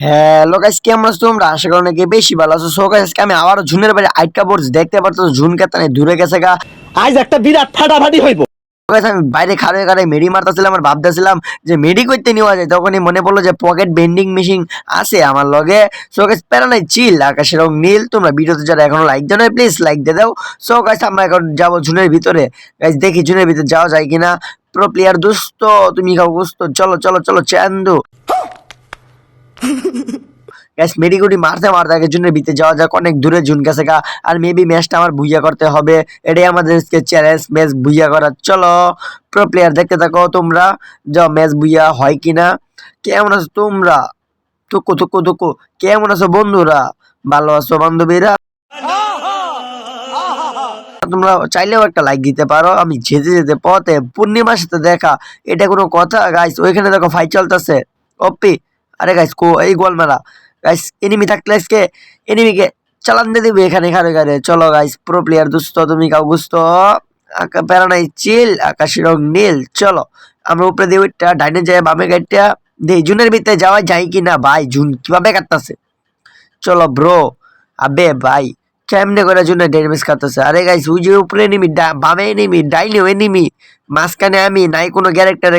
Hello guys কেমন আছো তোমরা? আশা করি নাকি বেশি ভালো আছো। সো গাইস আমি আবারও ঝুনের বাড়ি আইটকা পড়ছি দেখতে পারতো ঝুন কেতানে দূরে গেছে গা। আজ একটা বিরাট ফাটাফাটি হইব। গাইস আমি বাইরে খাড়ে খাড়ে মেডি মারতেছিলাম আর ভাবতেছিলাম যে মেডি করতে নেওয়া যায়। তখনই মনে পড়ল যে পকেট বেন্ডিং মেশিন আছে আমার লগে। সো গাইস প্যারা নাই চিল আকাশের রং নীল। তোমরা ভিডিওতে যারা এখনও লাইক দাও না প্লিজ লাইক দিয়ে দাও। সো গাইস আমরা এখন যাব ঝুনের ভিতরে। গাইস দেখি ঝুনের ভিতরে যাওয়া যায় কিনা। প্রো প্লেয়ার দুস্থ তুমি খাও গুস্ত চলো চলো চলো চান্দু গ্যাস মেডিগুটি মারতে মারতে আগে জুনের ভিতরে যাওয়া যাক, অনেক দূরে জুন গেছে গা। আর মেবি ম্যাচটা আমার বুইয়া করতে হবে। এটাই আমাদের চ্যালেঞ্জ ম্যাচ বুইয়া করার চলো প্রো প্লেয়ার দেখতে থাকো, তোমরা, যাও ম্যাচ বুইয়া হয় কিনা। কেমন আছো তোমরা? তুকু তুকু তুকু কেমন আছো বন্ধুরা? ভালো আছো বান্ধবীরা? তোমরা চাইলেও একটা লাইক দিতে পারো। আমি যেতে যেতে পথে পূর্ণিমার সাথে দেখা, এটা কোনো কথা? গাইস ওইখানে দেখো ফাইট চলতেছে। ওপি আরে গাইস কো এই গোল মেলা। গাইস এনিমি থাকলে আজকে এনিমিকে চালান দিয়ে দিবে এখানে এখানে এখানে। চলো গাইস প্রো প্লেয়ার দুস্থ, তুমি কাউ আকা প্যারা নাই, চিল, আকাশি রং নীল, চলো। আমরা উপরে দিয়ে ওইটা ডাইনে যাই, বামে গাইডটা দেই, জুনের ভিতরে যাওয়া যাই কি না ভাই, জুন কীভাবে কাটতেছে? চলো ব্রো আবে ভাই। কেমনে করে জন্য ডেনিমিস কাটতেছে আরে গাইস ওই যে উপরে এনিমি বামে এনিমি, ডাইনেও এনিমি, মাঝখানে আমি, নাই কোনো ক্যারেক্টার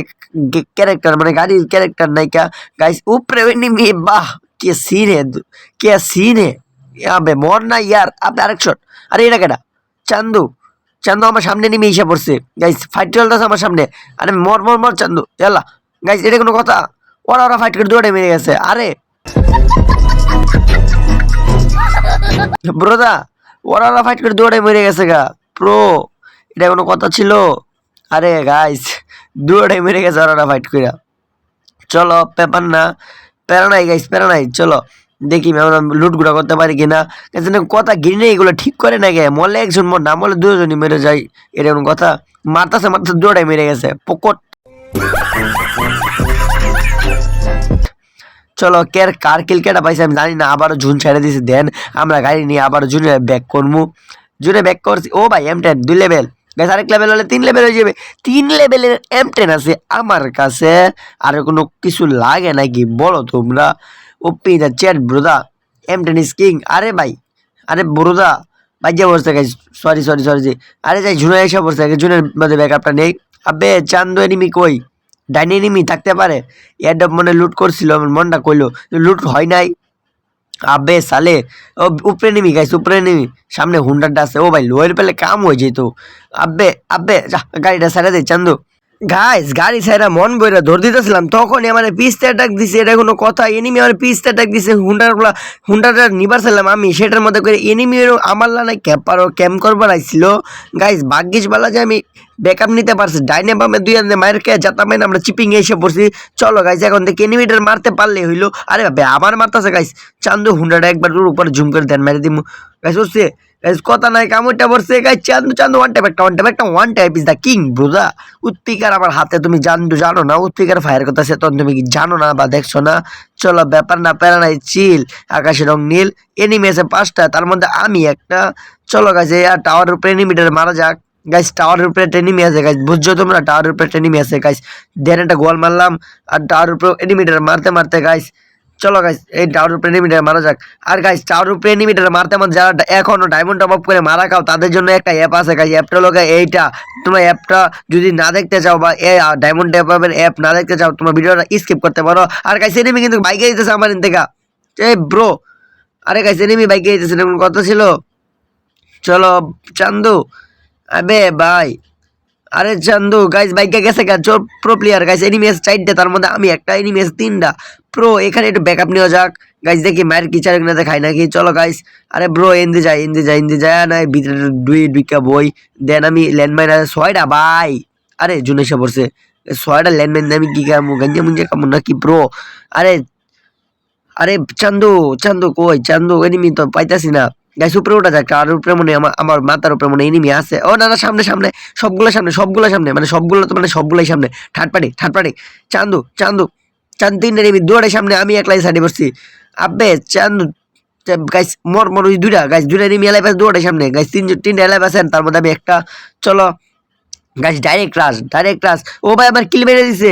ক্যারেক্টার মানে গাড়ির ক্যারেক্টার নাই কা। গাইস উপরে এনিমি, বাহ, কে সিন হে কে সিন হে আবে, মর না ইয়ার, আপনি আরেক শট আরে এটা কেটা চান্দু। চান্দু আমার সামনে নেমে এসে পড়ছে। গাইস ফাইট চলতেছে আমার সামনে। আরে মর মর মর, চান্দু। এলা গাইস এটা কোনো কথা? ওরা ওরা ফাইট করে দৌড়ে মেরে গেছে। আরে! ব্রোদা, ওরা ফাইট করে দৌড়ে মেরে গেছে গা। প্রো এটা কোনো কথা ছিল? আরে গাইস দৌড়ে মেরে গেছে ওরা ফাইট করে চলো পেপার না। প্যারা নাই গাইস প্যারা নাই। চলো, দেখি আমরা লুট গুড়া করতে পারি কিনা। কিন্তু কথা গিনে এগুলো ঠিক করে না গে। মলে একজন মর, না মলে দুজনই মেরে যায়। এরকম কথা। মারতাছে মারতাছে দৌড়াই মেরে গেছে। পকট। চলো কের কার কিল কেটা পাইছে আমি জানি না, আবারও ঝুন ছেড়ে দিয়েছে দেন আমরা গাড়ি নিয়ে আবার জুনে ব্যাক করব জুনে ব্যাক করছি, ও ভাই এম টেন দুই লেভেল গ্যাস আরেক লেভেল হলে তিন লেভেল হয়ে যাবে। তিন লেভেলের এম টেন আছে আমার কাছে। আর কোনো কিছু লাগে নাকি বলো তোমরা? ওপি দা চ্যাট ব্রোদা এম টেন ইস কিং আরে ভাই, আরে ব্রোদা যে বসতে গাইস সরি সরি সরি জি আরে যাই ঝুনে এসে বসতে জুনের মধ্যে ব্যাকআপটা নেই। আবে, চান্দু এনিমি কই? ডাইনি থাকতে পারে? এয়ারডপ মনে লুট করছিল, আমার মনটা কইলো, লুট হয় নাই। আবে সালে, ও উপরে নিমি গাইস উপরে নিমি। সামনে হুন্ডারটা আছে। ও ভাই, লোয়ের পেলে কাম হয়ে যেত। আব্বে আব্বে যা, গাড়িটা সারা দে, চান্দু। গাইস গাড়ি সাইরা মন বইরা ধর দিতেছিলাম, তখনই আমার পিস্তে অ্যাটাক দিছে, এটা কোনো কথা এনিমি আমার পিস্তে অ্যাটাক দিছে হুন্ডারগুলা হুন্ডারটা নিবার ছিলাম আমি, সেটার মধ্যে করে এনিমি আমার লানায় ক্যাপারও ক্যাম্প করবার আইছিল। গাইস ভাগ্যিস বলা যে আমি ব্যাকআপ নিতে পারছি, ডাইনে বামে দুই আনে মায়ের কে যাতা মাইন আমরা চিপিং এসে পড়ছি। চলো গাইস এখন থেকে এনিমিটার মারতে পারলে হইল। আরে বাবা আমার মারতাছে গাইস চান্দু হুন্ডাটা একবার উপরে ঝুম করে দেন মেরে দিমু। গাইস গাইস কথা নাই, কামড়টা পড়ছে guys Chandu Chandu one type একটা ওয়ান টাইপ একটা one type is the king ব্রোদা উৎপিকার আমার হাতে, তুমি জানতো জানো না উৎপিকার ফায়ার কথা সে তখন তুমি কি জানো না বা দেখছ না? চলো, ব্যাপার না, প্যারা নাই চিল আকাশের রং নীল এনিমি আছে পাঁচটা, তার মধ্যে আমি একটা। চলো গাইস এই টাওয়ারের উপরে এনিমিটার মারা যাক। গাইস টাওয়ারের উপরে এনিমি আছে গাইস বুঝছ তোমরা? টাওয়ারের উপরে এনিমি আছে গাইস দেন একটা গোল মারলাম, আর টাওয়ারের উপরে এনিমিটার মারতে মারতে গাইস চলো গাইস এই টাওয়ার উপরে এনিমিটার মারা যাক। আর গাইস টাওয়ার উপরে এনিমিটার মারতে মারতে যারা এখনও ডায়মন্ড টপ আপ করে মারা খাও, তাদের জন্য একটা অ্যাপ আছে গাইস অ্যাপটা গিয়ে এইটা। তোমরা অ্যাপটা যদি না দেখতে চাও বা এই ডায়মন্ড টপ অ্যাপ না দেখতে চাও, তোমরা ভিডিওটা স্কিপ করতে পারো। আর গাইস এনিমি কিন্তু বাইকে দিতেছে আমার থেকে। এই ব্রো আরে গাইস এনিমি বাইকে দিতেছে এরকম কথা ছিল। চলো, চান্দু। আবে ভাই আরে চান্দু গাইস বাইকে গেছে গা চোর প্রো প্লেয়ার গাইস এনিমি আছে চারটে, তার মধ্যে আমি একটা এনিমি আছে তিনটা। প্রো এখানে একটু ব্যাকআপ নেওয়া যাক। গাইস দেখি মায়ের কি চার না খাই নাকি? চলো গাইস আরে ব্রো এন্দি যায় এন্দি যায় এন্দি যায় না ভিতরে দুই দুইটা বই। দেন আমি ল্যান্ডমাইন আছে ছয়টা, ভাই। আরে জুনে এসে পড়ছে। ছয়টা ল্যান্ডমাইন আমি কি কামু গঞ্জা মুঞ্জা কামু নাকি ব্রো আরে আরে, চান্দু চান্দু কই? চান্দু এনিমি তো পাইতাছি না। গাইস উপরে ওঠা যাক, আর উপরে মনে আমার আমার মাথার উপরে মনে এনিমি আছে। ও, না না, সামনে সামনে, সবগুলো সামনে সবগুলো সামনে মানে সবগুলো তো মানে সবগুলোই সামনে। Third party third party Chandu Chandu Chandu তিনটে এনিমি দুয়ারে সামনে, আমি একলাই সাইডে বসছি। আব্বে, চান্দু গাইস মর মর ওই দুইটা গাইস দুইটা এনিমি এলাই পাশে দুয়ারে সামনে। গাইস তিন তিনটা এলাই পাশে তার মধ্যে আমি একটা, চলো। Guys direct rush direct rush ও ভাই আবার কিল মেরে দিছে।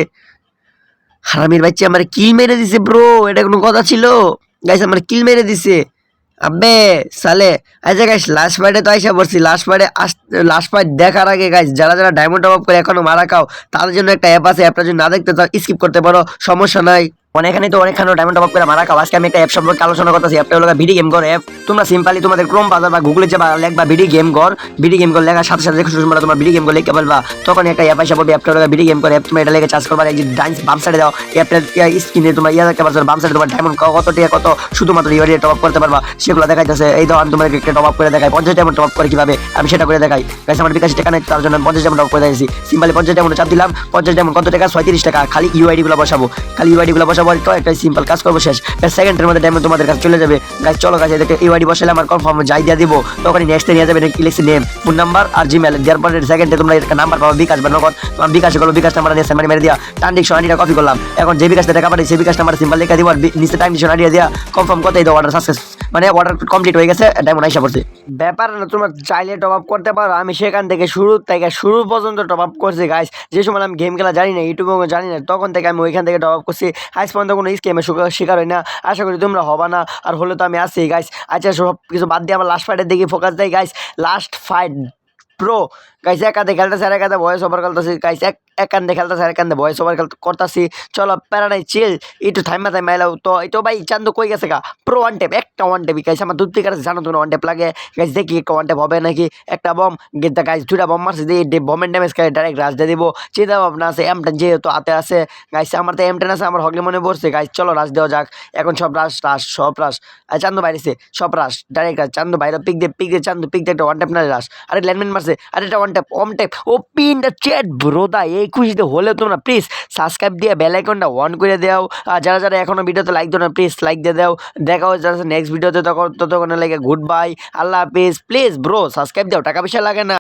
হারামির বাচ্চা, আমার কিল মেরে দিছে ব্রো এটা কোনো কথা ছিল? গাইস আমার কিল মেরে দিছে। আবে সালে আচ্ছা গাইস লাস্ট পার্টে তো আইসা পড়ছি। লাস্ট ফাইটে লাস্ট পার্ট দেখার আগে গাইস যারা যারা ডায়মন্ড আপ করে এখনও মারা খাও, তাদের জন্য একটা অ্যাপ আছে অ্যাপটা যদি না দেখতে চাও স্কিপ করতে পারো, সমস্যা নাই। অনেকখানে তো অনেকখানে ডায়মন্ড টপ করে মারা খাও। আজকে আমি একটা অ্যাপ সম্পর্কে আলোচনা করতেছি। অ্যাপটা হলো ভিডি গেম ঘর অ্যাপ তোমরা সিম্পলি তোমাদের ক্রোম বাজার বা গুগলে যাবা, লেখবা ভিডি গেম ঘর ভিডি গেম ঘর লেখার সাথে সাথে তোমরা তোমার গেম ঘর লিখতে পারবা। তখন একটা অ্যাপ আসা পড়বে। অ্যাপটা হলো ভিডি গেম ঘর অ্যাপ তুমি এটা লেগে চার্জ করবা, এই যে বাম সাইডে দাও। অ্যাপটা স্ক্রিনে তোমার ইয়া দেখতে পারছ, বাম সাইডে তোমার ডায়মন্ড কত টাকা, কত, শুধুমাত্র ইউআরডি টপ আপ করতে পারবা। সেগুলো দেখাইতেছে। এই দাও আমি তোমাকে একটা টপ আপ করে দেখাই। পঞ্চাশ ডায়মন্ড টপ আপ করে কীভাবে? আমি সেটা করে দেখাই। গাইস আমার বিকাশ টাকা নেই, তার জন্য পঞ্চাশ ডায়মন্ড টপ করে দিয়েছি সিম্পলি পঞ্চাশ ডায়মন্ড চাপ দিলাম। পঞ্চাশ ডায়মন্ড কত টাকা? ছয়ত্রিশ টাকা। খালি ইউআইডি গুলো বসাবো। খালি ইউআইডি গুলো বসাবো তো একটা সিম্পল কাজ করব শেষ। সেকেন্ডের মধ্যে ডায়মন্ড তোমাদের কাছে চলে যাবে। গাছ চলো গাছ এদেরকে ইউআইডি বসালে আমার কনফার্ম যাই দিয়ে দিব। তখন নেক্সটে নিয়ে যাবে লিখছি নেম ফোন নাম্বার আর জিমেল দেওয়ার পরে সেকেন্ডে তোমরা একটা নাম্বার পাবো বিকাশ বা নগদ। তোমার বিকাশ করল বিকাশ নাম্বার নিয়ে সেমানি মেরে দিয়া। টান ডিকশন নিয়ে কপি করলাম। এখন যে বিকাশটা টাকা পাঠাই, সেই বিকাশ নাম্বার সিম্পল লিখে দিব আর নিচে টাইম ডিকশন দিয়ে দিয়া। কনফার্ম করতেই দাও অর্ডার সাকসেস মানে অর্ডার কমপ্লিট হয়ে গেছে ডায়মন্ড আইসা পড়ছে। ব্যাপার না, তোমার চাইলে টপ আপ করতে পারো। আমি সেখান থেকে শুরু থেকে শুরু পর্যন্ত টপ আপ করছি গাইস যে সময় আমি গেম খেলা জানি না ইউটিউবে জানি না, তখন থেকে আমি ওইখান থেকে টপ আপ করছি। আজ পর্যন্ত কোনো স্কেমে শিকার হয় না। আশা করি তোমরা হবা না, আর হলে তো আমি আসছি গাইস আচ্ছা সব কিছু বাদ দিয়ে আমার লাস্ট ফাইটের দিকে ফোকাস দেয় guys last fight pro guys এক হাতে খেলতেছে আর এক হাতে ভয়েস ওভার খেলতেছি গাইস এক এক কান্দে খেলতেছে আর এক কান্দে ভয়েস ওভার করতেছি। চলো, প্যারা নাই চিল একটু থাইমা থাইমা এলাও। তো এই ভাই, চান্দু কই গেছে গা? প্রো ওয়ান টেপ একটা ওয়ান টেপ গাইস আমার দুধ থেকে জানো তুমি ওয়ান টেপ লাগে। গাইস দেখি একটা ওয়ান টেপ হবে নাকি? একটা বম গেদা গাইস দুটা বম মারছে, দিয়ে বমের ড্যামেজ করে ডাইরেক্ট রাজ দিয়ে দিব। চিন্তা ভাবনা আছে এম টেন যেহেতু হাতে আছে। গাইস আমার তো এম টেন আছে, আমার হগলি মনে পড়ছে। গাইস চলো রাজ দেওয়া যাক। এখন সব রাস রাস সব রাস চান্দু বাইরেছে, সব রাস ডাইরেক্ট রাস চান্দু বাইরে পিক দিয়ে পিক দিয়ে চান্দু পিক দিয়ে একটা ওয়ান টেপ না রাস আরে ল্যান্ডম্যান মারছে, আরে একটা ওয়ান টেপ ওম ট্যাপ ও পিন দ্য চ্যাট ব্রোদা এই খুশিতে হলে না প্লিজ সাবস্ক্রাইব দিয়ে বেল আইকনটা অন করে দাও। আর যারা যারা এখনও ভিডিওতে লাইক দাও না প্লিজ লাইক দিয়ে দাও। দেখা হচ্ছে নেক্সট ভিডিওতে, তখন ততক্ষণে লাগে গুড বাই আল্লাহ হাফিজ। প্লিজ ব্রো সাবস্ক্রাইব দাও। টাকা পয়সা লাগে না।